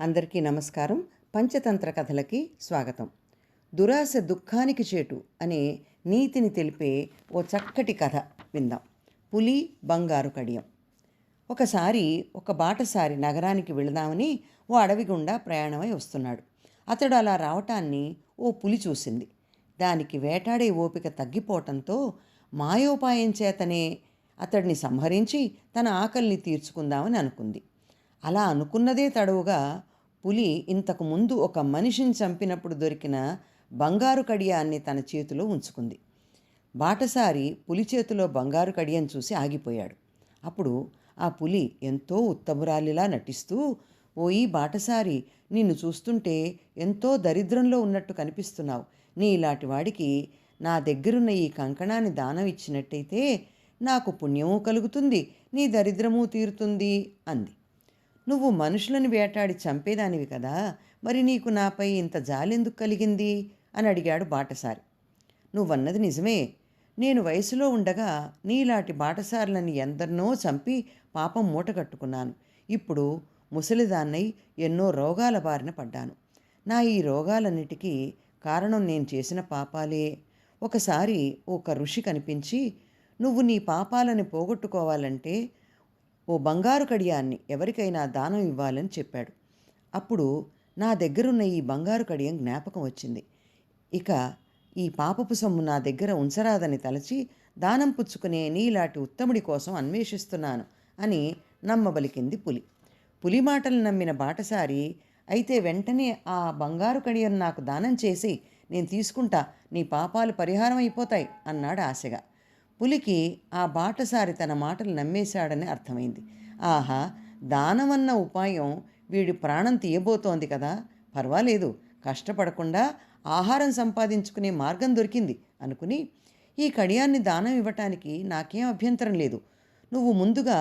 అందరికీ నమస్కారం. పంచతంత్ర కథలకి స్వాగతం. దురాశ దుఃఖానికి చేటు అనే నీతిని తెలిపే ఓ చక్కటి కథ విందాం. పులి బంగారు కడియం. ఒకసారి ఒక బాటసారి నగరానికి వెళదామని ఓ అడవి గుండా ప్రయాణమై వస్తున్నాడు. అతడు అలా రావటాన్ని ఓ పులి చూసింది. దానికి వేటాడే ఓపిక తగ్గిపోవటంతో మాయోపాయం చేతనే అతడిని సంహరించి తన ఆకలిని తీర్చుకుందామని అనుకుంది. అలా అనుకున్నదే తడవుగా పులి ఇంతకు ముందు ఒక మనిషిని చంపినప్పుడు దొరికిన బంగారు కడియాన్ని తన చేతిలో ఉంచుకుంది. బాటసారి పులి చేతిలో బంగారు కడియం చూసి ఆగిపోయాడు. అప్పుడు ఆ పులి ఎంతో ఉత్తమురాలిలా నటిస్తూ ఓయి బాటసారి నిన్ను చూస్తుంటే ఎంతో దరిద్రంలో ఉన్నట్టు కనిపిస్తున్నావు. నీ ఇలాంటి వాడికి నా దగ్గరున్న ఈ కంకణాన్ని దానం ఇచ్చినట్టయితే నాకు పుణ్యము కలుగుతుంది నీ దరిద్రము తీరుతుంది అంది. నువ్వు మనుషులను వేటాడి చంపేదానివి కదా మరి నీకు నాపై ఇంత జాలెందుకు కలిగింది? అని అడిగాడు బాటసారి. నువ్వన్నది నిజమే. నేను వయసులో ఉండగా నీలాంటి బాటసారులని ఎందరినో చంపి పాపం మూట కట్టుకున్నాను. ఇప్పుడు ముసలిదాన్నై ఎన్నో రోగాల బారిన పడ్డాను. నా ఈ రోగాలన్నిటికీ కారణం నేను చేసిన పాపాలే. ఒకసారి ఒక ఋషి కనిపించి నువ్వు నీ పాపాలను పోగొట్టుకోవాలంటే ఓ బంగారు కడియాన్ని ఎవరికైనా దానం ఇవ్వాలని చెప్పాడు. అప్పుడు నా దగ్గరున్న ఈ బంగారు కడియం జ్ఞాపకం వచ్చింది. ఇక ఈ పాపపు సొమ్ము నా దగ్గర ఉంచరాదని తలచి దానం పుచ్చుకునే నీలాంటి ఉత్తముడి కోసం అన్వేషిస్తున్నాను అని నమ్మబలికింది పులి. పులి మాటలు నమ్మిన బాటసారి అయితే వెంటనే ఆ బంగారు కడియం నాకు దానం చేసి నేను తీసుకుంటా నీ పాపాలు పరిహారం అయిపోతాయి అన్నాడు ఆశగా. పులికి ఆ బాటసారి తన మాటలు నమ్మేశాడని అర్థమైంది. ఆహా దానమన్న ఉపాయం వీడి ప్రాణం తీయబోతోంది కదా. పర్వాలేదు కష్టపడకుండా ఆహారం సంపాదించుకునే మార్గం దొరికింది అనుకుని ఈ కడియాన్ని దానం ఇవ్వటానికి నాకేం అభ్యంతరం లేదు. నువ్వు ముందుగా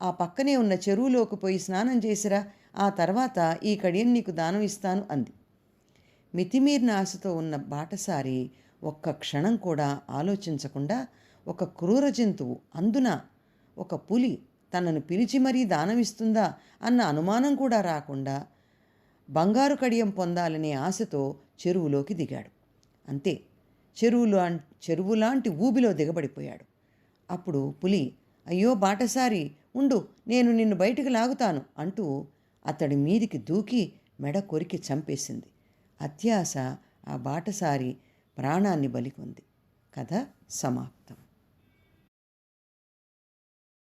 ఆ పక్కనే ఉన్న చెరువులోకి పోయి స్నానం చేసిరా ఆ తర్వాత ఈ కడియం నీకు దానం ఇస్తాను అంది. మితిమీరిన ఆశతో ఉన్న బాటసారి ఒక్క క్షణం కూడా ఆలోచించకుండా ఒక క్రూర జంతువు అందున ఒక పులి తనను పిలిచి మరీ దానమిస్తుందా అన్న అనుమానం కూడా రాకుండా బంగారు కడియం పొందాలనే ఆశతో చెరువులోకి దిగాడు. అంతే చెరువులో చెరువులాంటి ఊబిలో దిగబడిపోయాడు. అప్పుడు పులి అయ్యో బాటసారి ఉండు నేను నిన్ను బయటికి లాగుతాను అంటూ అతడి మీదికి దూకి మెడ కొరికి చంపేసింది. అత్యాశ ఆ బాటసారి ప్రాణాన్ని బలికొంది. కథ సమాప్తం.